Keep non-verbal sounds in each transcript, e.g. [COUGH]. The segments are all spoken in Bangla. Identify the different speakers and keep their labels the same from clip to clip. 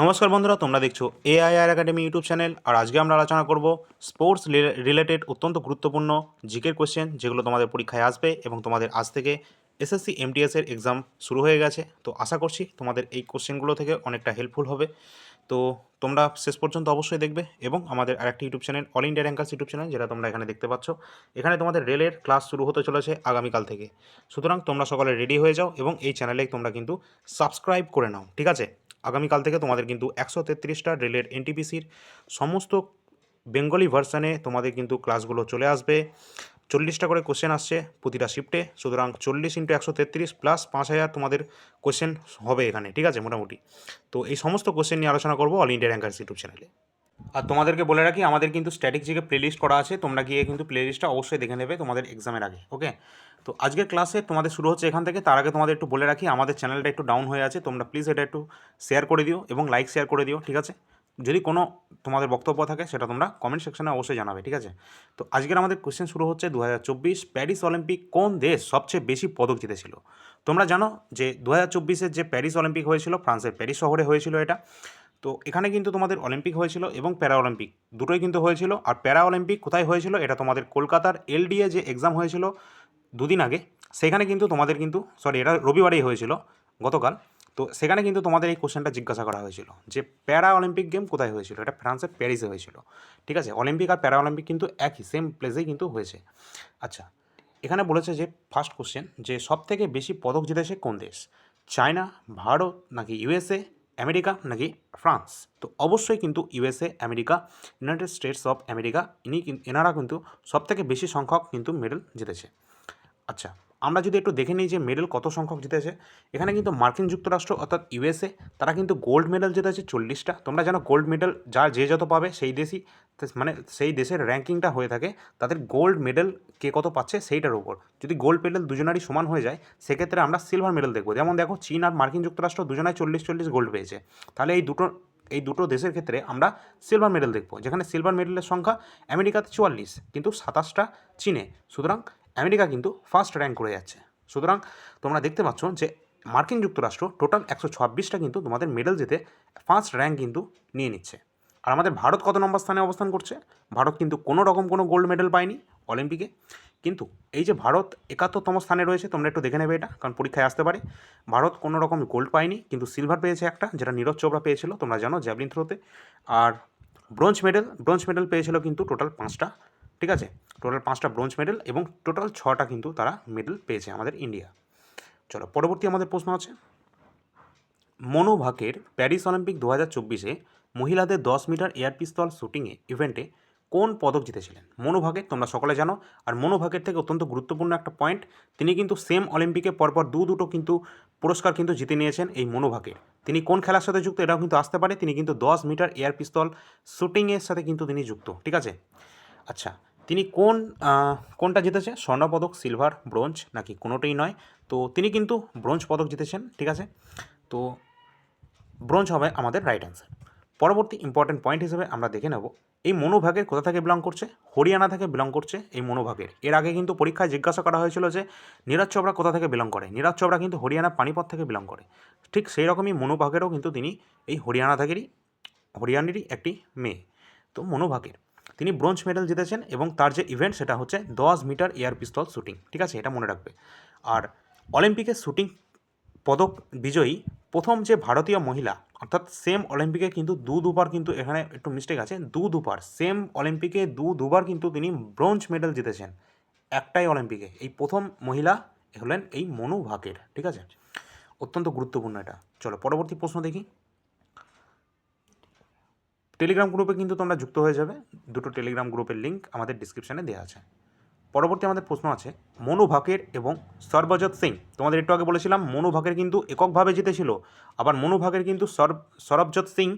Speaker 1: নমস্কার বন্ধুরা, তোমরা দেখছ এআইআর একাডেমি ইউটিউব চ্যানেল, আর আজকে আমরা আলোচনা করব স্পোর্টস রিলেটেড অত্যন্ত গুরুত্বপূর্ণ জিকের কোশ্চেন যেগুলো তোমাদের পরীক্ষায় আসবে এবং তোমাদের আজ থেকে এসএসসি এমটিএস এর এক্সাম শুরু হয়ে গেছে। তো আশা করছি তোমাদের এই কোশ্চেনগুলো থেকে অনেকটা হেল্পফুল হবে। তো তোমরা শেষ পর্যন্ত অবশ্যই দেখবে এবং আমাদের আরেকটি YouTube channel all India rankers YouTube channel, যেটা তোমরা এখানে দেখতে পাচ্ছ। এখানে তোমাদের রেলের ক্লাস শুরু হতে চলেছে আগামীকাল থেকে। সুতরাং তোমরা সকলে রেডি হয়ে যাও এবং এই চ্যানেলে তোমরা কিন্তু সাবস্ক্রাইব করে নাও, ঠিক আছে? আগামীকাল থেকে তোমাদের কিন্তু একশো তেত্রিশটা রেলের এনটিপিসির সমস্ত বেঙ্গলি ভার্সানে তোমাদের কিন্তু ক্লাসগুলো চলে আসবে। চল্লিশটা করে কোশ্চেন আসছে প্রতিটা শিফটে সুতরাং চল্লিশ ইন্টু একশো তেত্রিশ প্লাস পাঁচ হাজার তোমাদের কোশ্চেন হবে এখানে, ঠিক আছে? মোটামুটি। তো এই সমস্ত কোশ্চেন নিয়ে আলোচনা করব অল ইন্ডিয়া র্যাঙ্কার্স ইউটিউব চ্যানেলে আর তোমাদেরকে বলে রাখি, আমাদের কিন্তু স্ট্যাটিক জিকে প্লেলিস্ট করা আছে, তোমরা গিয়ে কিন্তু প্লেলিস্টটা অবশ্যই দেখে নেবে তোমাদের এক্সামের আগে ওকে তো আজকের ক্লাসে তোমাদের শুরু হচ্ছে এখান থেকে, তার আগে তোমাদের একটু বলে রাখি, আমাদের চ্যানেলটা একটু ডাউন হয়ে আছে, তোমরা প্লিজ এটা একটু শেয়ার করে দিও এবং লাইক শেয়ার করে দিও, ঠিক আছে? যদি কোনো তোমাদের বক্তব্য থাকে, সেটা তোমরা কমেন্ট সেকশনে অবশ্যই জানাবে, ঠিক আছে? তো আজকের আমাদের কোশ্চেন শুরু হচ্ছে দু হাজার চব্বিশ প্যারিস অলিম্পিক কোন দেশ সবচেয়ে বেশি পদক জিতেছিল? তোমরা জানো যে দু হাজার যে প্যারিস অলিম্পিক হয়েছিল, ফ্রান্সের প্যারিস শহরে হয়েছিল এটা। তো এখানে কিন্তু তোমাদের অলিম্পিক হয়েছিল এবং প্যারা অলিম্পিক দুটোই কিন্তু হয়েছিল। আর প্যারা অলিম্পিক কোথায় হয়েছিল এটা তোমাদের কলকাতার এলডিএ যে এক্সাম হয়েছিল দুদিন আগে, সেখানে কিন্তু তোমাদের কিন্তু সরি এটা রবিবারেই হয়েছিল গতকাল। তো সেখানে কিন্তু তোমাদের এই কোশ্চেনটা জিজ্ঞাসা করা হয়েছিল যে প্যারা অলিম্পিক গেম কোথায় হয়েছিল? এটা ফ্রান্সের প্যারিসে হয়েছিল। ঠিক আছে? অলিম্পিক আর প্যারা অলিম্পিক কিন্তু একই সেম প্লেসেই কিন্তু হয়েছে। আচ্ছা এখানে বলেছে যে ফার্স্ট কোশ্চেন যে সব থেকে বেশি পদক জিতেছে কোন দেশ? চায়না, ভারত নাকি ইউএসএ? আমেরিকা নাকি ফ্রান্স? তো অবশ্যই কিন্তু USA America, United States of America, ইনি এনারা কিন্তু সবথেকে বেশি সংখ্যক কিন্তু মেডেল জিতেছে। আচ্ছা আমরা যদি একটু দেখে নিই যে মেডেল কত সংখ্যক জিতেছে, এখানে কিন্তু মার্কিন যুক্তরাষ্ট্র অর্থাৎ ইউএসএ, তারা কিন্তু গোল্ড মেডেল জিতেছে চল্লিশটা। তোমরা জানো গোল্ড মেডেল যার যে যত পাবে সেই দেশই মানে সেই দেশের র্যাঙ্কিংটা হয়ে থাকে, তাদের গোল্ড মেডেল কে কত পাচ্ছে সেইটার উপর। যদি গোল্ড মেডেল দুজনারই সমান হয়ে যায়, সেক্ষেত্রে আমরা সিলভার মেডেল দেখব। যেমন দেখো চীন আর মার্কিন যুক্তরাষ্ট্র দুজনায় চল্লিশ চল্লিশ গোল্ড পেয়েছে। তাহলে এই দুটো এই দুটো দেশের ক্ষেত্রে আমরা সিলভার মেডেল দেখব, যেখানে সিলভার মেডেলের সংখ্যা আমেরিকাতে চুয়াল্লিশ, কিন্তু সাতাশটা চীনে। সুতরাং আমেরিকা কিন্তু ফার্স্ট র্যাঙ্ক করে যাচ্ছে। সুতরাং তোমরা দেখতে পাচ্ছ যে মার্কিন যুক্তরাষ্ট্র টোটাল একশো ছাব্বিশটা কিন্তু তোমাদের মেডেল জিতে ফার্স্ট র্যাঙ্ক কিন্তু নিয়ে নিচ্ছে। আর আমাদের ভারত কত নম্বর স্থানে অবস্থান করছে? ভারত কিন্তু কোনো রকম কোনো গোল্ড মেডেল পায়নি অলিম্পিকে কিন্তু এই যে ভারত একাত্তরতম স্থানে রয়েছে, তোমরা একটু দেখে নেবে এটা, কারণ পরীক্ষায় আসতে পারে। ভারত কোনো রকম গোল্ড পায়নি, কিন্তু সিলভার পেয়েছে একটা, যেটা নীরজ চোপড়া পেয়েছিল, তোমরা জানো জ্যাভলিন থ্রোতে আর ব্রোঞ্জ মেডেল ব্রোঞ্জ মেডেল পেয়েছিল কিন্তু টোটাল পাঁচটা, ঠিক আছে? টোটাল পাঁচটা ব্রোঞ্জ মেডেল এবং টোটাল ছটা কিন্তু তারা মেডেল পেয়েছে আমাদের ইন্ডিয়া চলো, পরবর্তী আমাদের প্রশ্ন আছে। মনু ভাকের প্যারিস অলিম্পিক দু হাজার চব্বিশে মহিলাদের দশ মিটার এয়ার পিস্তল শুটিংয়ে, ইভেন্টে কোন পদক জিতেছিলেন? মনু ভাকের তোমরা সকলে জানো, আর মনু ভাকের থেকে অত্যন্ত গুরুত্বপূর্ণ একটা পয়েন্ট তিনি কিন্তু সেম অলিম্পিকে পরপর দু দুটো কিন্তু পুরস্কার কিন্তু জিতে নিয়েছেন এই মনু ভাকের তিনি কোন খেলার সাথে যুক্ত এটাও কিন্তু আসতে পারে, তিনি কিন্তু দশ মিটার এয়ার পিস্তল শুটিংয়ের সাথে কিন্তু তিনি যুক্ত, ঠিক আছে? আচ্ছা তিনি কোন কোনটা জিতেছে? স্বর্ণপদক সিলভার ব্রোঞ্জ নাকি কোনোটাই নয়? তো তিনি কিন্তু ব্রোঞ্জ পদক জিতেছেন, ঠিক আছে? তো ব্রোঞ্জ হবে আমাদের রাইট অ্যান্সার পরবর্তী ইম্পর্টেন্ট পয়েন্ট হিসেবে আমরা দেখে নেব, এই মনোভাগের কোথা থেকে বিলং করছে? হরিয়ানা থেকে বিলং করছে এই মনোভাগের। এর আগে কিন্তু পরীক্ষায় জিজ্ঞাসা করা হয়েছিল যে, নীরজ চোপড়া কোথা থেকে বিলং করে? নীরজ চোপড়া কিন্তু হরিয়ানা পানিপথ থেকে বিলং করে। ঠিক সেই রকমই মনোভাগেরও কিন্তু তিনি এই হরিয়ানা থেকেরই, হরিয়ানারই একটি মেয়ে। তো মনোভাগের। তিনি ব্রোঞ্জ মেডেল জিতেছেন এবং তার যে ইভেন্ট সেটা হচ্ছে দশ মিটার এয়ার পিস্তল শ্যুটিং ঠিক আছে? এটা মনে রাখবে। আর অলিম্পিকের শ্যুটিং পদক বিজয়ী প্রথম যে ভারতীয় মহিলা, অর্থাৎ সেম অলিম্পিকে কিন্তু দু দুবার কিন্তু এখানে একটু মিস্টেক আছে, দু দুবার সেম অলিম্পিকে দু দুবার কিন্তু তিনি ব্রোঞ্জ মেডেল জিতেছেন একটাই অলিম্পিকে। এই প্রথম মহিলা হলেন এই মনু ভাকের, ঠিক আছে? অত্যন্ত গুরুত্বপূর্ণ এটা। চলো, পরবর্তী প্রশ্ন দেখি। টেলিগ্রাম গ্রুপে কিন্তু তোমরা যুক্ত হয়ে যাবে। দুটো টেলিগ্রাম গ্রুপের লিঙ্ক আমাদের ডিসক্রিপশানে দেওয়া আছে। পরবর্তী আমাদের প্রশ্ন আছে, মনু ভাকের এবং সর্বজত সিং। তোমাদের একটু আগে বলেছিলাম, মনু ভাকের কিন্তু এককভাবে জিতেছিল। আবার মনু ভাকের কিন্তু সর সরবজত সিং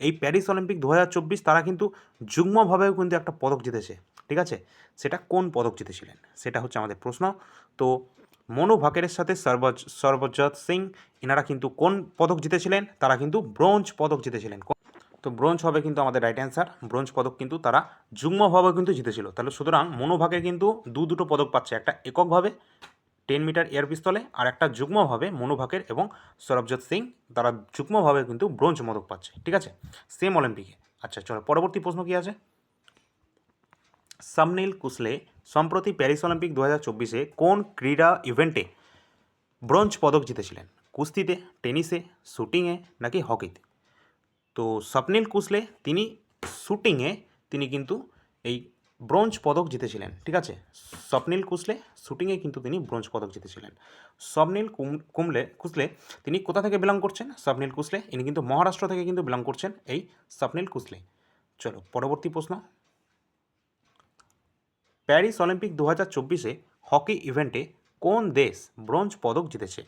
Speaker 1: এই প্যারিস অলিম্পিক দু হাজার চব্বিশ, তারা কিন্তু যুগ্মভাবেও কিন্তু একটা পদক জিতেছে। ঠিক আছে? সেটা কোন পদক জিতেছিলেন? সেটা হচ্ছে আমাদের প্রশ্ন। তো মনু ভাকেরের সাথে সর্বজ সর্বজত সিং এনারা কিন্তু কোন পদক জিতেছিলেন? তারা কিন্তু ব্রোঞ্জ পদক জিতেছিলেন। তো ব্রোঞ্জ হবে কিন্তু আমাদের রাইট অ্যান্সার ব্রোঞ্জ পদক কিন্তু তারা যুগ্মভাবে কিন্তু জিতেছিল। তাহলে সুতরাং মনোভাগে কিন্তু দু দুটো পদক পাচ্ছে। একটা এককভাবে টেন মিটার এয়ার পিস্তলে আর একটা যুগ্মভাবে মনু ভাকের এবং সৌরভজোৎ সিং তারা যুগ্মভাবে কিন্তু ব্রোঞ্জ পদক পাচ্ছে। ঠিক আছে? সেম অলিম্পিকে আচ্ছা চলো, পরবর্তী প্রশ্ন কী আছে? সামনীল কুসলে, সম্প্রতি প্যারিস অলিম্পিক দু হাজার চব্বিশে কোন ক্রীড়া ইভেন্টে ব্রোঞ্জ পদক জিতেছিলেন? কুস্তিতে, টেনিসে, শুটিংয়ে, নাকি হকিতে? তো স্বপ্নীল কুসলে তিনি শুটিংয়ে তিনি কিন্তু এই ব্রোঞ্জ পদক জিতেছিলেন, ঠিক আছে? স্বপ্নীল কুসলে শুটিংয়ে কিন্তু তিনি ব্রোঞ্জ পদক জিতেছিলেন। স্বপ্নীল কুম- কুমলে কুসলে তিনি কোথা থেকে বিলং করছেন? স্বপ্নীল কুসলে ইনি কিন্তু মহারাষ্ট্র থেকে কিন্তু বিলং করছেন এই স্বপ্নীল কুসলে চলো, পরবর্তী প্রশ্ন। প্যারিস অলিম্পিক দু হাজার চব্বিশে হকি ইভেন্টে কোন দেশ ব্রোঞ্জ পদক জিতেছে?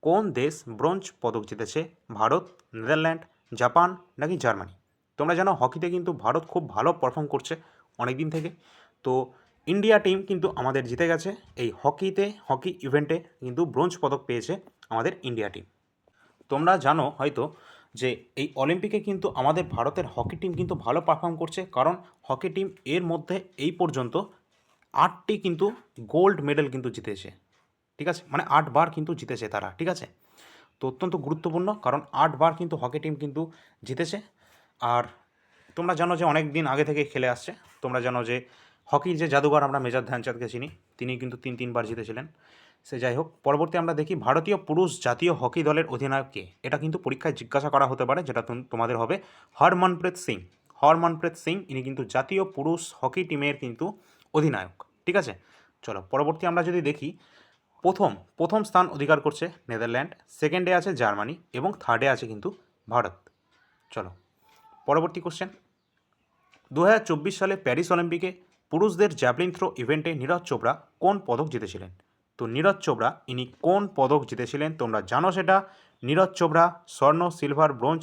Speaker 1: কোন দেশ ব্রোঞ্জ পদক জিতেছে? ভারত, নেদারল্যান্ড জাপান নাকি জার্মানি? তোমরা জানো, হকিতে কিন্তু ভারত খুব ভালো পারফর্ম করছে অনেক দিন থেকে। তো ইন্ডিয়া টিম কিন্তু আমাদের জিতে গেছে। এই হকিতে, হকি ইভেন্টে কিন্তু ব্রোঞ্জ পদক পেয়েছে আমাদের ইন্ডিয়া টিম তোমরা জানো হয়তো যে এই অলিম্পিকে কিন্তু আমাদের ভারতের হকি টিম কিন্তু ভালো পারফর্ম করছে। কারণ হকি টিম এর মধ্যে এই পর্যন্ত আটটি কিন্তু গোল্ড মেডেল কিন্তু জিতেছে। ঠিক আছে? মানে আটবার কিন্তু জিতেছে তারা। ঠিক আছে? তো অত্যন্ত গুরুত্বপূর্ণ, কারণ আটবার কিন্তু হকি টিম কিন্তু জিতেছে। আর তোমরা জানো যে অনেক দিন আগে থেকে খেলে আসছে। তোমরা জানো যে হকির যে জাদুঘর আমরা মেজর ধ্যানচাঁদকে চিনি, তিনি কিন্তু তিন, তিনবার জিতেছিলেন। সে যাই হোক, পরবর্তী আমরা দেখি ভারতীয় পুরুষ জাতীয় হকি দলের অধিনায়ককে এটা কিন্তু পরীক্ষায় জিজ্ঞাসা করা হতে পারে, যেটা তোমাদের হবে হরমনপ্রীত সিং। হরমনপ্রীত সিং, ইনি কিন্তু জাতীয় পুরুষ হকি টিমের কিন্তু অধিনায়ক। ঠিক আছে? চলো, পরবর্তী আমরা যদি দেখি প্রথম প্রথম স্থান অধিকার করছে নেদারল্যান্ড সেকেন্ডে আছে জার্মানি এবং থার্ডে আছে কিন্তু ভারত। চলো, পরবর্তী কোশ্চেন দু হাজার চব্বিশ সালে প্যারিস অলিম্পিকে পুরুষদের জ্যাভলিন থ্রো ইভেন্টে নীরজ চোপড়া কোন পদক জিতেছিলেন? তো নীরজ চোপড়া, ইনি কোন পদক জিতেছিলেন তোমরা জানো সেটা? নীরজ চোপড়া, স্বর্ণ সিলভার ব্রোঞ্জ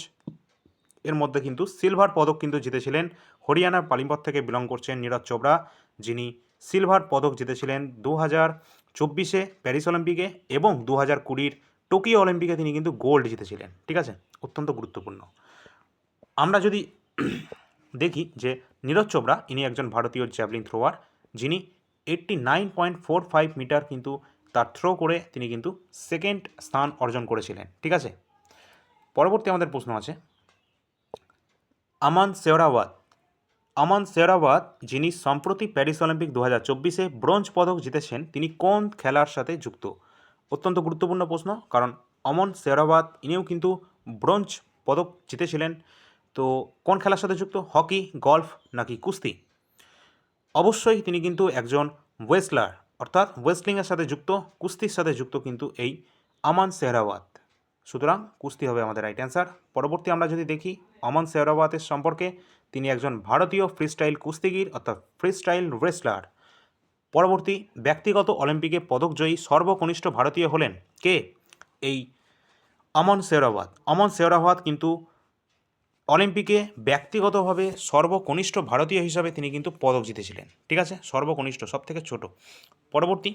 Speaker 1: এর মধ্যে কিন্তু সিলভার পদক কিন্তু জিতেছিলেন। হরিয়ানার পালিম্পত থেকে বিলং করছেন নীরজ চোপড়া, যিনি সিলভার পদক জিতেছিলেন দু হাজার চব্বিশে প্যারিস অলিম্পিকে এবং দু হাজার কুড়ির টোকিও অলিম্পিকে তিনি কিন্তু গোল্ড জিতেছিলেন, ঠিক আছে? অত্যন্ত গুরুত্বপূর্ণ। আমরা যদি [CLEARS THROAT] দেখি যে নীরজ চোপড়া, ইনি একজন ভারতীয় জ্যাভলিন থ্রোয়ার যিনি eighty nine point four five metre কিন্তু তার থ্রো করে তিনি কিন্তু সেকেন্ড স্থান অর্জন করেছিলেন, ঠিক আছে? পরবর্তী আমাদের প্রশ্ন আছে, আমান সেওরাওয়াত আমান সেওরাওয়াত যিনি সম্প্রতি প্যারিস অলিম্পিক দু হাজার চব্বিশে ব্রোঞ্জ পদক জিতেছেন, তিনি কোন খেলার সাথে যুক্ত? অত্যন্ত গুরুত্বপূর্ণ প্রশ্ন, কারণ অমন সেওরাওয়াত ইনিও কিন্তু ব্রোঞ্জ পদক জিতেছিলেন। তো কোন খেলার সাথে যুক্ত, হকি, গলফ নাকি কুস্তি? অবশ্যই তিনি কিন্তু একজন ওয়েসলার অর্থাৎ ওয়েসলিংয়ের সাথে যুক্ত, কুস্তির সাথে যুক্ত কিন্তু এই আমান সেহরাওয়াত সুতরাং কুস্তি হবে আমাদের রাইট অ্যান্সার। পরবর্তী আমরা যদি দেখি অমন সেহরাওয়াতের সম্পর্কে তিনি একজন ভারতীয় ফ্রিস্টাইল কুস্তিগির অর্থাৎ ফ্রিস্টাইল রেসলার পরবর্তী ব্যক্তিগত অলিম্পিকে পদকজয়ী সর্বকনিষ্ঠ ভারতীয় হলেন কে? এই অমন সেহরাওয়াত অমন সেহরাওয়াত কিন্তু অলিম্পিকে ব্যক্তিগতভাবে সর্বকনিষ্ঠ ভারতীয় হিসাবে তিনি কিন্তু পদক জিতেছিলেন। ঠিক আছে? সর্বকনিষ্ঠ সব থেকে ছোট। পরবর্তী,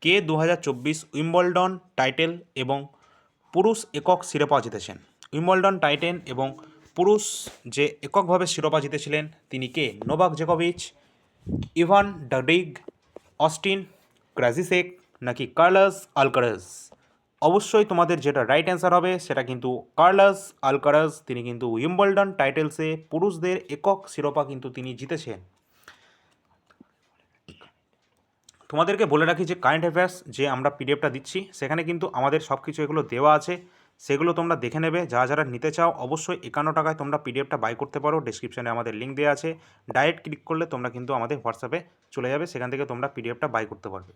Speaker 1: কে দু হাজার চব্বিশ উইম্বলডন টাইটেল এবং পুরুষ একক শিরোপা জিতেছেন? উইম্বলডন টাইটেন এবং পুরুষ যে এককভাবে শিরোপা জিতেছিলেন, তিনি কে? নোভাক জেকোভিচ, ইভান ডাডিগ অস্টিন ক্রাজিসেক নাকি কার্লাস আলকারাজ অবশ্যই তোমাদের যেটা রাইট অ্যান্সার হবে সেটা কিন্তু কার্লাস আলকারাজ তিনি কিন্তু উইম্বলডন টাইটেলসে পুরুষদের একক শিরোপা কিন্তু তিনি জিতেছেন। তোমাদেরকে বলে রাখি যে কারেন্ট অ্যাফেয়ার্স যে আমরা পিডিএফটা দিচ্ছি, সেখানে কিন্তু আমাদের সব কিছু এগুলো দেওয়া আছে। সেগুলো তোমরা দেখে নেবে। যারা যারা নিতে চাও, অবশ্যই একান্ন টাকায় তোমরা পিডিএফটা বাই করতে পারো। ডিসক্রিপশানে আমাদের লিঙ্ক দেওয়া আছে। ডাইরেক্ট ক্লিক করলে তোমরা কিন্তু আমাদের হোয়াটসঅ্যাপে চলে যাবে। সেখান থেকে তোমরা পিডিএফটা বাই করতে পারবে।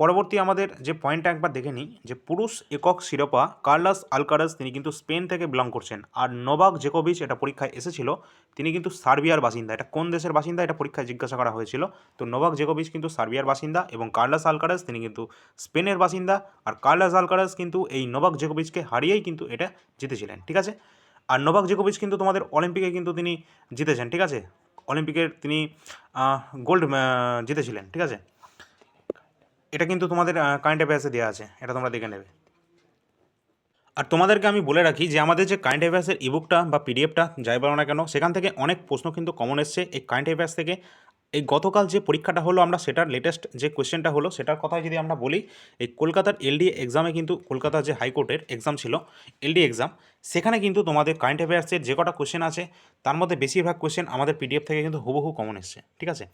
Speaker 1: পরবর্তী আমাদের যে পয়েন্টটা একবার দেখে নিই, যে পুরুষ একক শিরোপা কার্লাস আলকারাস, তিনি কিন্তু স্পেন থেকে বিলং করছেন। আর নোভাক জেকোভিচ, এটা পরীক্ষায় এসেছিল, তিনি কিন্তু সার্বিয়ার বাসিন্দা। এটা কোন দেশের বাসিন্দা, এটা পরীক্ষায় জিজ্ঞাসা করা হয়েছিল। তো নোভাক জেকোভিচ কিন্তু সার্বিয়ার বাসিন্দা এবং কার্লাস আলকারাস, তিনি কিন্তু স্পেনের বাসিন্দা। আর কার্লাস আলকারাস কিন্তু এই নোভাক জেকোভিচকে হারিয়েই কিন্তু এটা জিতেছিলেন, ঠিক আছে? আর নোভাক জেকোভিচ কিন্তু তোমাদের অলিম্পিকে কিন্তু তিনি জিতেছেন, ঠিক আছে? অলিম্পিকের তিনি গোল্ড জিতেছিলেন, ঠিক আছে? এটা কিন্তু তোমাদের কারেন্ট অ্যাফেয়ার্সে দেওয়া আছে। এটা তোমরা দেখে নেবে। আর তোমাদেরকে আমি বলে রাখি যে, আমাদের যে কারেন্ট অ্যাফেয়ার্সের ইবুকটা বা পিডিএফটা যাই বলো না কেন, সেখান থেকে অনেক প্রশ্ন কিন্তু কমন এসছে। এই কারেন্ট অ্যাফেয়ার্স থেকে, এই গতকাল যে পরীক্ষাটা হলো, আমরা সেটার লেটেস্ট যে কোয়েশ্চেনটা হলো, সেটার কথাই যদি আমরা বলি, এই কলকাতার এলডি এক্সামে কিন্তু, কলকাতার যে হাইকোর্টের এক্সাম ছিল এলডি এক্সাম সেখানে কিন্তু তোমাদের কারেন্ট অ্যাফেয়ার্সের যে কটা কোয়েশ্চেন আছে, তার মধ্যে বেশিরভাগ কোয়েশ্চেন আমাদের পিডিএফ থেকে কিন্তু হুবহু কমন এসছে। ঠিক আছে?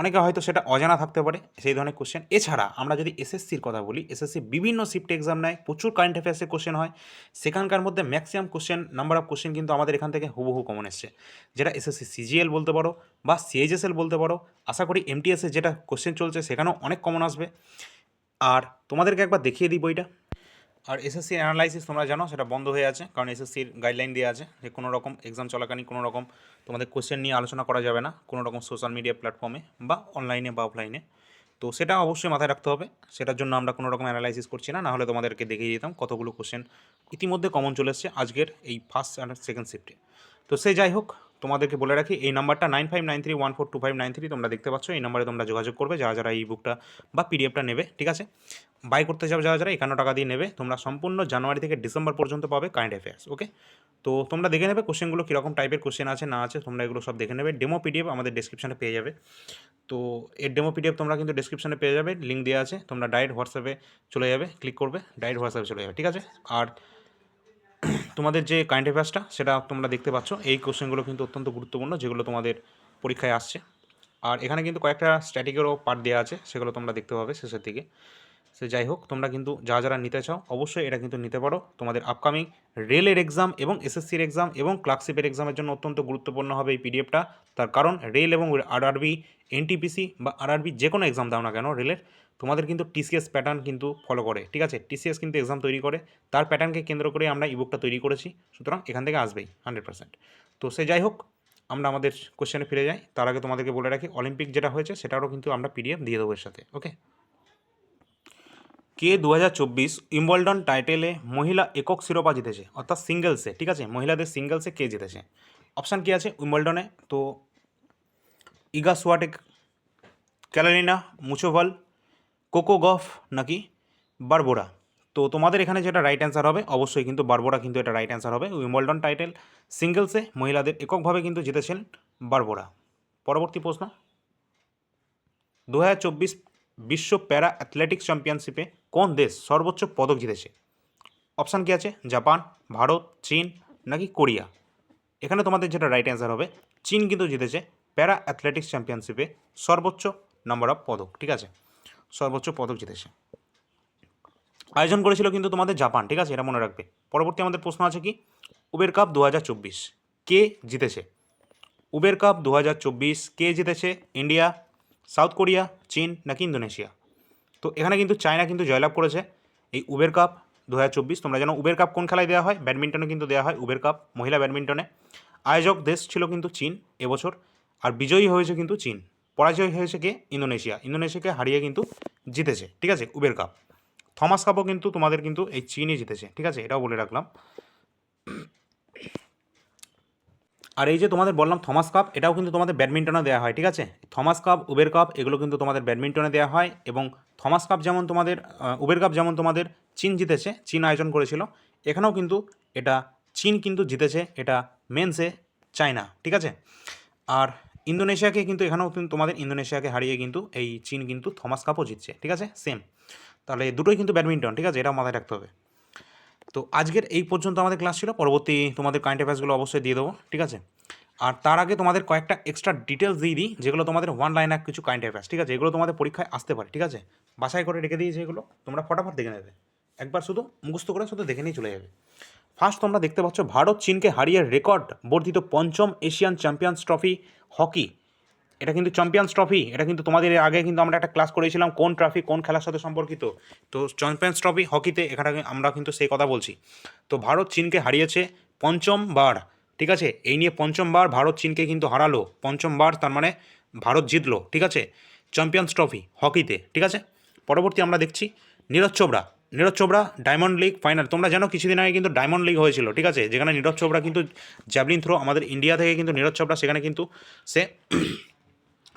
Speaker 1: অনেকে হয়তো সেটা অজানা থাকতে পারে, সেই ধরনের কোশ্চেন এছাড়া আমরা যদি এসএসসির কথা বলি এসএসসি বিভিন্ন শিফট এক্সাম নেয়, প্রচুর কারেন্ট অ্যাফেয়ার্সের কোশ্চেন হয়। সেখানকার মধ্যে maximum question number of question কিন্তু আমাদের এখান থেকে হুবহু কমন এসছে। যেটা এসএসসি সিজিএল বলতে পারো বা সিএইচএসএল বলতে পারো, আশা করি এমটিএসের যেটা কোশ্চেন চলছে, সেখানেও অনেক কমন আসবে। আর তোমাদেরকে একবার দেখিয়ে দিই বইটা। আর এসএসসির অ্যানালাইসিস তোমরা জানো, সেটা বন্ধ হয়ে আছে, কারণ এসএসসির গাইডলাইন দেওয়া আছে যে কোনো রকম এক্সাম চলাকালীন কোনো রকম তোমাদের কোশ্চেন নিয়ে আলোচনা করা যাবে না, কোনো রকম সোশ্যাল মিডিয়া প্ল্যাটফর্মে বা অনলাইনে বা অফলাইনে তো সেটা অবশ্যই মাথায় রাখতে হবে, সেটার জন্য আমরা কোনো রকম অ্যানালাইসিস করছি না, নাহলে তোমাদেরকে দেখিয়ে দিতাম কতগুলো কোশ্চেন ইতিমধ্যে কমন চলে এসছে আজকের এই ফার্স্ট আর সেকেন্ড শিফটে তো সে যাই হোক, তোমাদেরকে বলে রাখি, এই নাম্বারটা nine five nine three one four two five nine three তোমরা দেখতে পাচ্ছ, এই নাম্বারে তোমরা যোগাযোগ করবে, যারা যারা এই বুকটা বা পিডিএফটা নেবে, ঠিক আছে? বাই করতে যাও যারা যারা, একান্ন টাকা দিয়ে নেবে। তোমরা সম্পূর্ণ জানুয়ারি থেকে ডিসেম্বর পর্যন্ত পাবে কারেন্ট অ্যাফেয়ার্স ওকে তো তোমরা দেখে নেবে কোশ্চেনগুলো কীরকম টাইপের কোশ্চেন আছে, না আছে, তোমরা এগুলো সব দেখে নেবে। ডেমো পিডিএফ আমাদের ডিসক্রিপশনে পেয়ে যাবে। তো এর ডেমো পিডিএফ তোমরা কিন্তু ডিসক্রিপশনে পেয়ে যাবে লিঙ্ক দেওয়া আছে। তোমরা ডাইরেক্ট হোয়াটসঅ্যাপে চলে যাবে ক্লিক করবে ডাইরেক্ট হোয়াটসঅ্যাপে চলে যাবে, ঠিক আছে? আর [CLEARS THROAT] তোমাদের যে কারেন্ট অ্যাফেয়ার্সটা সেটা তোমরা দেখতে পাচ্ছ। এই কোশ্চেনগুলো কিন্তু অত্যন্ত গুরুত্বপূর্ণ, যেগুলো তোমাদের পরীক্ষায় আসছে। আর এখানে কিন্তু কয়েকটা স্ট্র্যাটিকেরও পার্ট দেওয়া আছে, সেগুলো তোমরা দেখতে পাবে শেষের দিকে। সে যাই হোক, তোমরা কিন্তু যা যারা নিতে চাও, অবশ্যই এটা কিন্তু নিতে পারো। তোমাদের আপকামিং রেলের এক্সাম এবং এসএসসির এক্সাম এবং ক্লার্কশিপের এক্সামের জন্য অত্যন্ত গুরুত্বপূর্ণ হবে এই পিডিএফটা তার কারণ রেল এবং আরআরবি এনটিপিসি বা আরআরবি যে কোনো এক্সাম দাও না কেন রেলের তোমাদের কিন্তু টিসিএস প্যাটার্ন কিন্তু ফলো করে, ঠিক আছে? টিসিএস কিন্তু এক্সাম তৈরি করে। তার প্যাটার্নকে কেন্দ্র করে আমরা ইবুকটা তৈরি করেছি। সুতরাং এখান থেকে আসবেই হান্ড্রেড পার্সেন্ট তো সে যাই হোক, আমরা আমাদের কোশ্চেনে ফিরে যাই। তার আগে তোমাদেরকে বলে রাখি অলিম্পিক যেটা হয়েছে সেটারও কিন্তু আমরা পিডিএফ দিয়ে দেবো এর সাথে ওকে কে দু হাজার চব্বিশ ইম্বলডন টাইটেলে মহিলা একক শিরোপা জিতেছে? অর্থাৎ সিঙ্গেলসে, ঠিক আছে? মহিলাদের সিঙ্গেলসে কে জিতেছে? অপশান কী আছে উইম্বলডনে? তো ইগা সোয়াটেক, ক্যালারিনা, মুচোভাল, কোকো গফ নাকি বারবোরা? তো তোমাদের এখানে যেটা রাইট অ্যান্সার হবে, অবশ্যই কিন্তু বারবোরা কিন্তু এটা রাইট অ্যান্সার হবে। উইম্বলডন টাইটেল সিঙ্গেলসে মহিলাদের এককভাবে কিন্তু জিতেছেন বারবোরা। পরবর্তী প্রশ্ন। দু হাজার চব্বিশ বিশ্ব প্যারা অ্যাথলেটিক্স চ্যাম্পিয়নশিপে কোন দেশ সর্বোচ্চ পদক জিতেছে? অপশান কী আছে? জাপান, ভারত, চীন নাকি কোরিয়া? এখানে তোমাদের যেটা রাইট অ্যান্সার হবে, চীন কিন্তু জিতেছে প্যারা অ্যাথলেটিক্স চ্যাম্পিয়নশিপে সর্বোচ্চ নাম্বার অফ পদক, ঠিক আছে? সর্বোচ্চ পদক জিতেছে। আয়োজন করেছিল কিন্তু তোমাদের জাপান, ঠিক আছে? এটা মনে রাখবে। পরবর্তী আমাদের প্রশ্ন আছে কি? উবের কাপ দু হাজার চব্বিশ কে জিতেছে? উবের কাপ দু হাজার চব্বিশ কে জিতেছে? ইন্ডিয়া সাউথ কোরিয়া, চীন নাকি ইন্দোনেশিয়া? তো এখানে কিন্তু চায়না কিন্তু জয়লাভ করেছে। এই উবের কাপ দু হাজার চব্বিশ, তোমরা জানো উবের কাপ কোন খেলায় দেওয়া হয়? ব্যাডমিন্টনে কিন্তু দেওয়া হয় উবের কাপ, মহিলা ব্যাডমিন্টনে। আয়োজক দেশ ছিল কিন্তু চীন এবছর, আর বিজয়ী হয়েছে কিন্তু চীন। পরাজয় হয়েছে কে? ইন্দোনেশিয়া। ইন্দোনেশিয়াকে হারিয়ে কিন্তু জিতেছে, ঠিক আছে, উবের কাপ। থমাস কাপও কিন্তু তোমাদের কিন্তু এই চীনই জিতেছে, ঠিক আছে, এটাও বলে রাখলাম। আর এই যে তোমাদের বললাম থমাস কাপ এটাও কিন্তু তোমাদের ব্যাডমিন্টনে দেওয়া হয়, ঠিক আছে? থমাস কাপ উবের কাপ এগুলো কিন্তু তোমাদের ব্যাডমিন্টনে দেওয়া হয় এবং থমাস কাপ যেমন তোমাদের উবের কাপ যেমন তোমাদের চীন জিতেছে, চীন আয়োজন করেছিল, এখানেও কিন্তু এটা চীন কিন্তু জিতেছে, এটা মেন্সে চায়না, ঠিক আছে? আর ইন্দোনেশিয়াকে কিন্তু এখানেও কিন্তু তোমাদের ইন্দোনেশিয়াকে হারিয়ে কিন্তু এই চীন কিন্তু থমাস কাপও জিতছে, ঠিক আছে? সেম তাহলে দুটোই কিন্তু ব্যাডমিন্টন, ঠিক আছে? এটাও মাথায় রাখতে হবে। তো আজকের এই পর্যন্ত আমাদের ক্লাস ছিল। পরবর্তী তোমাদের কারেন্ট অ্যাফেয়ার্সগুলো অবশ্যই দিয়ে দেবো, ঠিক আছে? আর তার আগে তোমাদের কয়েকটা এক্সট্রা ডিটেলস দিয়ে দিই, যেগুলো তোমাদের ওয়ান লাইন এক কিছু কারেন্ট অ্যাফেয়ার্স ঠিক আছে? এগুলো তোমাদের পরীক্ষায় আসতে পারে, ঠিক আছে? বাসায় করে রেখে দিয়েছে এগুলো, তোমরা ফটাফট দেখে নেবে। একবার শুধু মুখস্থ করে শুধু দেখে নিয়ে চলে যাবে। ফার্স্ট তোমরা দেখতে পাচ্ছ ভারত চীনকে হারিয়ে রেকর্ড বর্ধিত পঞ্চম এশিয়ান চ্যাম্পিয়ন্স ট্রফি হকি এটা কিন্তু চ্যাম্পিয়ন্স ট্রফি এটা কিন্তু তোমাদের আগে কিন্তু আমরা একটা ক্লাস করেছিলাম কোন ট্রফি কোন খেলার সাথে সম্পর্কিত। তো চ্যাম্পিয়ন্স ট্রফি হকিতে এখানে আমরা কিন্তু সেই কথা বলছি। তো ভারত চীনকে হারিয়েছে পঞ্চমবার ঠিক আছে? এই নিয়ে পঞ্চমবার ভারত চীনকে কিন্তু হারালো। পঞ্চমবার তার মানে ভারত জিতলো, ঠিক আছে? চ্যাম্পিয়ন্স ট্রফি হকিতে ঠিক আছে? পরবর্তী আমরা দেখছি Neeraj Chopra. Neeraj Chopra diamond league final তোমরা জানো কিছুদিন আগে কিন্তু ডায়মন্ড লিগ হয়েছিল, ঠিক আছে? যেখানে নীরজ চোপড়া কিন্তু জ্যাভলিন থ্রো আমাদের ইন্ডিয়া থেকে কিন্তু নীরজ চোপড়া সেখানে কিন্তু সে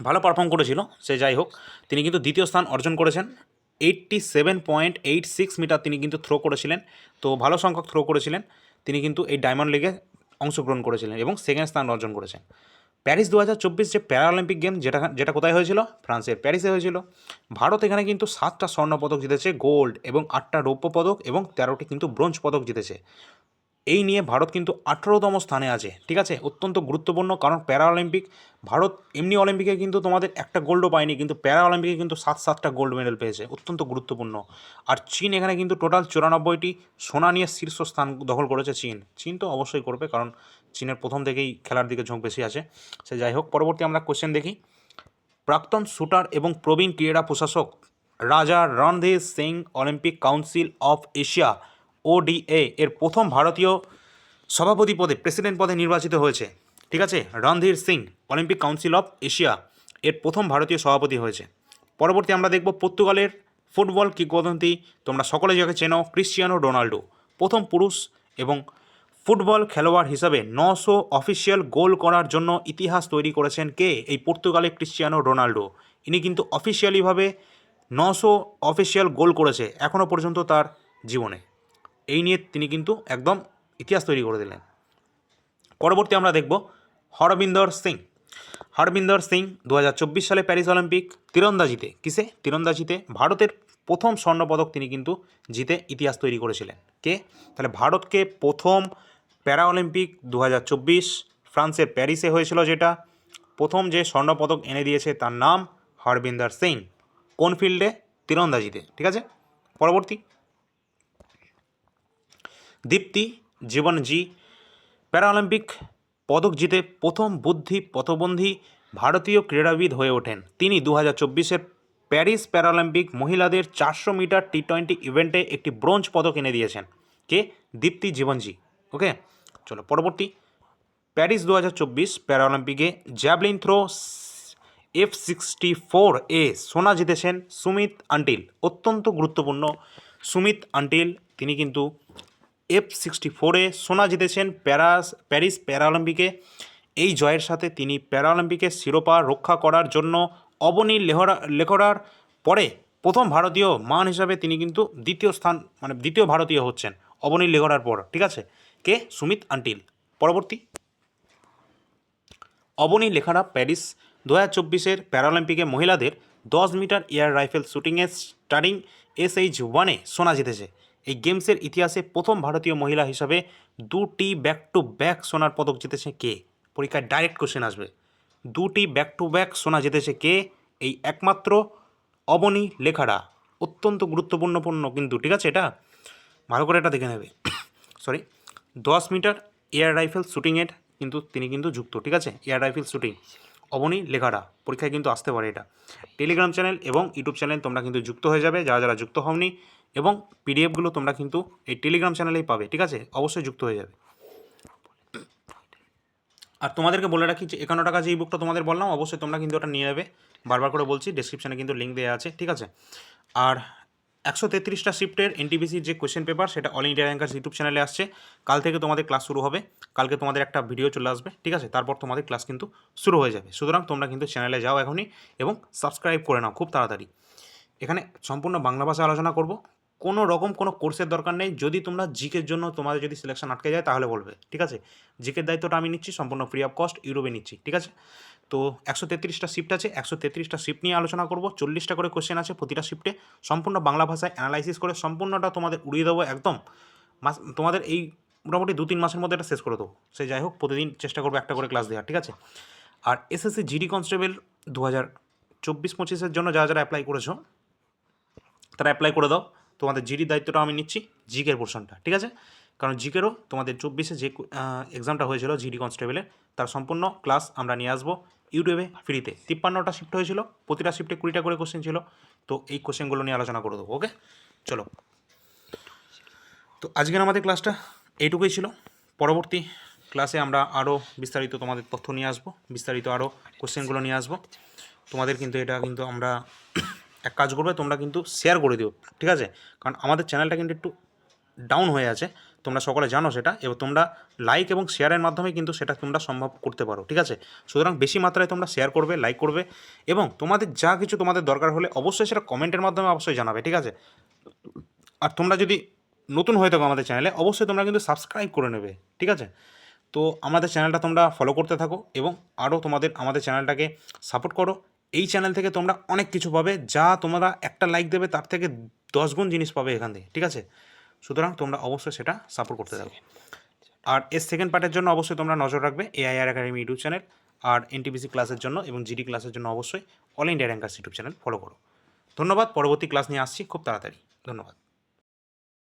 Speaker 1: ভালো পারফর্ম করেছিল, সে যাই হোক। তিনি কিন্তু দ্বিতীয় স্থান অর্জন করেছেন। Eighty seven point eight six metre তিনি কিন্তু থ্রো করেছিলেন। তো ভালো সংখ্যক থ্রো করেছিলেন। তিনি কিন্তু এই ডায়মন্ড লিগে অংশগ্রহণ করেছিলেন এবং সেকেন্ড স্থান অর্জন করেছেন। প্যারিস দু হাজার চব্বিশ যে প্যারালিম্পিক গেম যেটা যেটা কোথায় হয়েছিল? ফ্রান্সের প্যারিসে হয়েছিল। ভারত এখানে কিন্তু সাতটা স্বর্ণ পদক জিতেছে গোল্ড এবং আটটা রৌপ্য পদক এবং তেরোটি কিন্তু ব্রোঞ্জ পদক জিতেছে। এই নিয়ে ভারত কিন্তু আঠেরোতম স্থানে আছে, ঠিক আছে? অত্যন্ত গুরুত্বপূর্ণ, কারণ প্যারা অলিম্পিক ভারত এমনি অলিম্পিকে কিন্তু তোমাদের একটা গোল্ডও পায়নি, কিন্তু প্যারা অলিম্পিকে কিন্তু সাত সাতটা গোল্ড মেডেল পেয়েছে, অত্যন্ত গুরুত্বপূর্ণ। আর চীন এখানে কিন্তু টোটাল চুরানব্বইটি সোনা নিয়ে শীর্ষস্থান দখল করেছে চীন। চীন তো অবশ্যই করবে, কারণ চীনের প্রথম থেকেই খেলার দিকে ঝোঁক বেশি আছে। সে যাই হোক, পরবর্তী আমরা কোশ্চেন দেখি। প্রাক্তন শুটার এবং প্রবীণ ক্রীড়া প্রশাসক Raja Randhir Singh, Olympic Council of Asia OCA এর প্রথম ভারতীয় সভাপতি পদে প্রেসিডেন্ট পদে নির্বাচিত হয়েছে। ঠিক আছে? Randhir Singh Olympic Council of Asia এর প্রথম ভারতীয় সভাপতি হয়েছে। পরবর্তী আমরা দেখব পর্তুগালের ফুটবল কিংবদন্তি। তোমরা সকলে যাকে চেনো, ক্রিশ্চিয়ানো রোনাল্ডো। প্রথম পুরুষ এবং ফুটবল খেলোয়াড় হিসাবে নশো অফিসিয়াল গোল করার জন্য ইতিহাস তৈরি করেছেন কে? এই পর্তুগালের ক্রিশ্চিয়ানো রোনাল্ডো। ইনি কিন্তু অফিসিয়ালিভাবে নশো অফিসিয়াল গোল করেছে এখনও পর্যন্ত তার জীবনে। এই নিয়ে তিনি কিন্তু একদম ইতিহাস তৈরি করে দিলেন। পরবর্তী আমরা দেখব হরবিন্দর সিং। হরবিন্দর সিং দু হাজার চব্বিশ সালে প্যারিস অলিম্পিক তীরন্দাজিতে, কিসে? তীরন্দাজিতে ভারতের প্রথম স্বর্ণপদক তিনি কিন্তু জিতে ইতিহাস তৈরি করেছিলেন। কে? তাহলে ভারতকে প্রথম প্যারা অলিম্পিক দু ফ্রান্সের প্যারিসে হয়েছিল যেটা। প্রথম যে স্বর্ণপদক এনে দিয়েছে তার নাম হরবিন্দর সিং। কোন ফিল্ডে? তীরন্দাজিতে, ঠিক আছে? পরবর্তী। দীপ্তি, জীবনজি, প্যারাঅলিম্পিক পদক জিতে প্রথম বুদ্ধি পথবন্ধী ভারতীয় ক্রীড়াবিদ হয়ে ওঠেন। তিনি দু হাজার প্যারিস প্যারাঅলিম্পিক মহিলাদের চারশো মিটার টি টোয়েন্টি ইভেন্টে একটি ব্রোঞ্জ পদক এনে দিয়েছেন। কে? দীপ্তি, জীবনজি। ওকে? চলো পরবর্তী। প্যারিস দু হাজার চব্বিশ প্যারাঅলিম্পিকে javelin throw F sixty four এ সোনা জিতেছেন সুমিত আন্টিল। অত্যন্ত গুরুত্বপূর্ণ সুমিত আন্টিল। তিনি কিন্তু এফ সিক্সটি ফোরে সোনা জিতেছেন প্যারাস, প্যারিস প্যারাঅলিম্পিকে। এই জয়ের সাথে তিনি প্যারাঅলিম্পিকের শিরোপা রক্ষা করার জন্য অবনী লেহরা লেখরার পরে প্রথম ভারতীয় মান হিসাবে তিনি কিন্তু দ্বিতীয় স্থান মানে দ্বিতীয় ভারতীয় হচ্ছেন অবনী লেখরার পর। ঠিক আছে? কে? সুমিত আন্টিল। পরবর্তী। অবনী লেখারা প্যারিস দু হাজার চব্বিশের প্যারালিম্পিকে মহিলাদের দশ মিটার এয়ার রাইফেল শুটিংয়ে স্টারিং এসএইচ ওয়ানে সোনা জিতেছে। এই গেমসের ইতিহাসে প্রথম ভারতীয় মহিলা হিসাবে দুটি ব্যাক টু ব্যাক সোনার পদক জিতেছে কে? পরীক্ষায় ডাইরেক্ট কোশ্চেন আসবে। দুটি ব্যাক টু ব্যাক সোনা জিতেছে কে? এই একমাত্র অবনী লেখারা। অত্যন্ত গুরুত্বপূর্ণপূর্ণ কিন্তু, ঠিক আছে এটা? ভালো করে এটা দেখে নেবে। [COUGHS] সরি দশ মিটার এয়ার রাইফেল শুটিংয়ের কিন্তু তিনি কিন্তু যুক্ত, ঠিক আছে? Air rifle shooting Avani Lekhara. পরীক্ষায় কিন্তু আসতে পারে এটা। টেলিগ্রাম চ্যানেল এবং ইউটিউব চ্যানেল তোমরা কিন্তু যুক্ত হয়ে যাবে। যারা যারা যুক্ত হওনি এবং পিডিএফগুলো তোমরা কিন্তু এই টেলিগ্রাম চ্যানেলেই পাবে, ঠিক আছে? অবশ্যই যুক্ত হয়ে যাবে। আর তোমাদেরকে বলে রাখি যে একান্ন টাকা যে বুকটা তোমাদের বললাম, অবশ্যই তোমরা কিন্তু ওটা নিয়ে নেবে। বারবার করে বলছি ডিসক্রিপশানে কিন্তু লিঙ্ক দেওয়া আছে, ঠিক আছে? আর একশো তেত্রিশটা শিফটের এনটিপিসির যে কোয়েশ্চেন পেপার সেটা অল ইন্ডিয়া র্যাঙ্কার্স ইউটিউব চ্যানেলে আসছে। কাল থেকে তোমাদের ক্লাস শুরু হবে। কালকে তোমাদের একটা ভিডিও চলে আসবে, ঠিক আছে? তারপর তোমাদের ক্লাস কিন্তু শুরু হয়ে যাবে। সুতরাং তোমরা কিন্তু চ্যানেলে যাও এখনই এবং সাবস্ক্রাইব করে নাও খুব তাড়াতাড়ি। এখানে সম্পূর্ণ বাংলা ভাষায় আলোচনা করব। কোনো রকম কোনো কোর্সের দরকার নেই। যদি তোমরা জিকের জন্য তোমাদের যদি সিলেকশন আটকে যায়, তাহলে বলবে। ঠিক আছে? জিকের দায়িত্বটা আমি নিচ্ছি, সম্পূর্ণ ফ্রি অফ কস্ট ইউরোপে নিচ্ছি। ঠিক আছে? তো একশো তেত্রিশটা শিফট আছে, একশো তেত্রিশটা শিফট নিয়ে আলোচনা করব। চল্লিশটা করে কোশ্চেন আছে প্রতিটা শিফটে সম্পূর্ণ বাংলা ভাষায় অ্যানালাইসিস করে সম্পূর্ণটা তোমাদের উড়িয়ে দেবো একদম। মাস, তোমাদের এই মোটামুটি দু তিন মাসের মধ্যে এটা শেষ করে দেবো। সে যাই হোক, প্রতিদিন চেষ্টা করব একটা করে ক্লাস দেওয়ার, ঠিক আছে? আর এসএসসি জিডি কনস্টেবল দু হাজার চব্বিশ পঁচিশের জন্য যারা যারা অ্যাপ্লাই করেছ, তারা অ্যাপ্লাই করে দাও। তোমাদের জিডির দায়িত্বটা আমি নিচ্ছি জিকের পোর্শনটা, ঠিক আছে? কারণ জিকেরও তোমাদের চব্বিশে যে এক্সামটা হয়েছিল জিডি কনস্টেবলের তার সম্পূর্ণ ক্লাস আমরা নিয়ে আসব ইউটিউবে ফ্রিতে তিপ্পান্নটা শিফট হয়েছিল, প্রতিটা শিফটে কুড়িটা করে কোশ্চেন ছিল, তো এই কোশ্চেনগুলো নিয়ে আলোচনা করে দেবো, ওকে? চলো। তো আজকের আমাদের ক্লাসটা এইটুকুই ছিল। পরবর্তী ক্লাসে আমরা আরও বিস্তারিত তোমাদের তথ্য নিয়ে আসব, বিস্তারিত আরও কোশ্চেনগুলো নিয়ে আসব। তোমাদের কিন্তু এটা কিন্তু আমরা এক কাজ করবে, তোমরা কিন্তু শেয়ার করে দিও, ঠিক আছে? কারণ আমাদের চ্যানেলটা কিন্তু একটু ডাউন হয়ে আছে, তোমরা সকলে জানো সেটা এবং তোমরা লাইক এবং শেয়ারের মাধ্যমে কিন্তু সেটা তোমরা সম্ভব করতে পারো, ঠিক আছে? সুতরাং বেশি মাত্রায় তোমরা শেয়ার করবে লাইক করবে, এবং তোমাদের যা কিছু তোমাদের দরকার হলে অবশ্যই সেটা কমেন্টের মাধ্যমে অবশ্যই জানাবে, ঠিক আছে? আর তোমরা যদি নতুন হয়ে থাকো আমাদের চ্যানেলে অবশ্যই তোমরা কিন্তু সাবস্ক্রাইব করে নেবে, ঠিক আছে? তো আমাদের চ্যানেলটা তোমরা ফলো করতে থাকো, এবং আরও তোমাদের, আমাদের চ্যানেলটাকে সাপোর্ট করো এই চ্যানেল থেকে তোমরা অনেক কিছু পাবে। যা তোমরা একটা লাইক দেবে, তার থেকে দশ গুণ জিনিস পাবে এখান থেকে, ঠিক আছে? সুতরাং তোমরা অবশ্যই সেটা সাপোর্ট করতে থাকো। আর এর সেকেন্ড পার্টের জন্য অবশ্যই তোমরা নজর রাখবে এআইআর একাডেমি ইউটিউব চ্যানেল আর এনটিপিসি ক্লাসের জন্য এবং জিডি ক্লাসের জন্য অবশ্যই all India rankers YouTube channel follow করো। ধন্যবাদ, পরবর্তী ক্লাস নিয়ে আসছি। খুব তাড়াতাড়ি। ধন্যবাদ।